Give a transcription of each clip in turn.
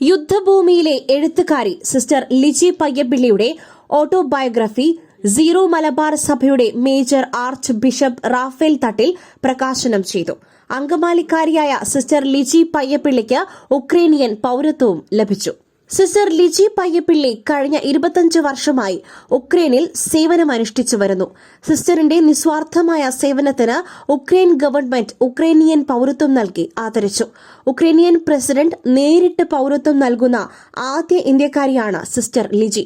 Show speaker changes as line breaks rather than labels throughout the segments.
യുദ്ധഭൂമിയിലെ എഴുത്തുകാരി സിസ്റ്റർ ലിജി പയ്യപ്പിള്ളിയുടെ autobiography zero Malabar സഭയുടെ major archbishop Raphael Thattil പ്രകാശനം ചെയ്തു. അങ്കമാലിക്കാരിയായ സിസ്റ്റർ ലിജി പയ്യപ്പിള്ളിക്ക് ഉക്രേനിയൻ പൌരത്വവും ലഭിച്ചു. സിസ്റ്റർ ലിജി പയ്യപ്പിള്ളി കഴിഞ്ഞ ഇരുപത്തഞ്ച് വർഷമായി ഉക്രൈനിൽ സേവനമനുഷ്ഠിച്ചു വരുന്നു. സിസ്റ്ററിന്റെ നിസ്വാർത്ഥമായ സേവനത്തിന് ഉക്രൈൻ ഗവൺമെന്റ് ഉക്രൈനിയൻ പൌരത്വം നൽകി ആദരിച്ചു. ഉക്രൈനിയൻ പ്രസിഡന്റ് നേരിട്ട് പൌരത്വം നൽകുന്ന ആദ്യ ഇന്ത്യക്കാരിയാണ് സിസ്റ്റർ ലിജി.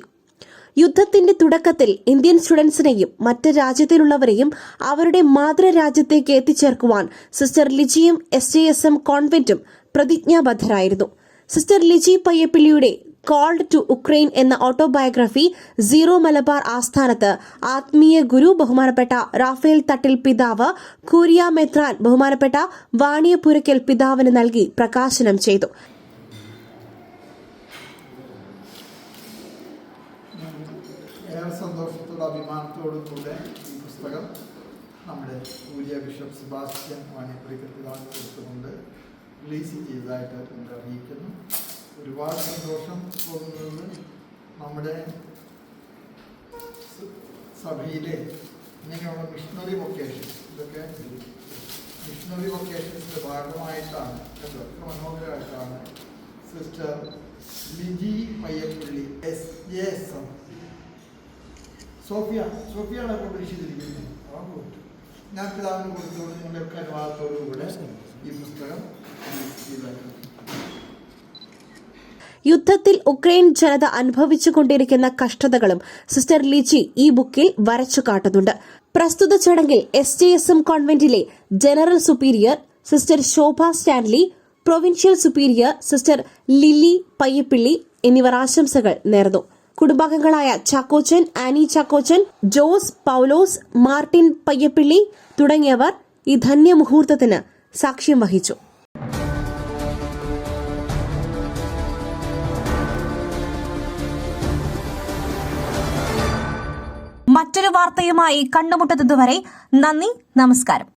യുദ്ധത്തിന്റെ തുടക്കത്തിൽ ഇന്ത്യൻ സ്റ്റുഡൻസിനെയും മറ്റ് രാജ്യത്തിലുള്ളവരെയും അവരുടെ മാതൃരാജ്യത്തേക്ക് എത്തിച്ചേർക്കുവാൻ സിസ്റ്റർ ലിജിയും എസ് ജെ എസ് എം കോൺവെന്റും പ്രതിജ്ഞാബദ്ധരായിരുന്നു. സിസ്റ്റർ ലിജി പയ്യപ്പിള്ളിയുടെ കോൾഡ് ടു ഉക്രൈൻ എന്ന ഓട്ടോബയോഗ്രഫി സീറോ മലബാർ ആസ്ഥാനത്ത് ആത്മീയ ഗുരു ബഹുമാനപ്പെട്ട റാഫേൽ തട്ടിൽ പിതാവ് കൂരിയ മെത്രാൻ ബഹുമാനപ്പെട്ട വാണിയപുരയ്ക്കൽ പിതാവിന് നൽകി പ്രകാശനം ചെയ്തു.
സന്തോഷത്തോടെ അഭിമാനത്തോടും കൂടെ ഈ പുസ്തകം നമ്മുടെ ഊരിയ ബിഷപ്പ് സെബാസ്റ്റ്യൻ വാണിയപ്പുരിക്കൽ പിതാവിന് റിലീസ് ചെയ്തതായിട്ട് നമ്മൾ അറിയിക്കുന്നു. ഒരുപാട് സന്തോഷം തോന്നുന്നത് നമ്മുടെ സഭയിലെ ഇങ്ങനെയുള്ള മിഷണറി വൊക്കേഷൻ ഇതൊക്കെ മിഷണറി വൊക്കേഷൻസിന്റെ ഭാഗമായിട്ടാണ് കേട്ടോ? മനോഹരമായിട്ടാണ് sister Liji Payyappilly S J S M Sophia സോഫിയാണ് good. ഞാൻ പിതാവിന് കൊടുത്തുകൊണ്ട് നിങ്ങളുടെയൊക്കെ അനുവാദത്തോടു കൂടെ ഈ പുസ്തകം.
യുദ്ധത്തിൽ ഉക്രൈൻ ജനത അനുഭവിച്ചുകൊണ്ടിരിക്കുന്ന കഷ്ടതകളും സിസ്റ്റർ ലിജി ഈ ബുക്കിൽ വരച്ചു കാട്ടുന്നുണ്ട് പ്രസ്തുത ചടങ്ങിൽ S J S M കോൺവെന്റിലെ general superior sister Shobha Stanley provincial superior sister Lily Payyappilly എന്നിവർ ആശംസകൾ നേർന്നു കുടുംബാംഗങ്ങളായ Chackochan Annie Chackochan Jose Paulose Martin Payyappilly തുടങ്ങിയവർ ഈ ധന്യമുഹൂർത്തത്തിന് സാക്ഷ്യം വഹിച്ചു.
മറ്റൊരു വാർത്തയുമായി കണ്ടുമുട്ടുന്നതുവരെ നന്ദി നമസ്കാരം.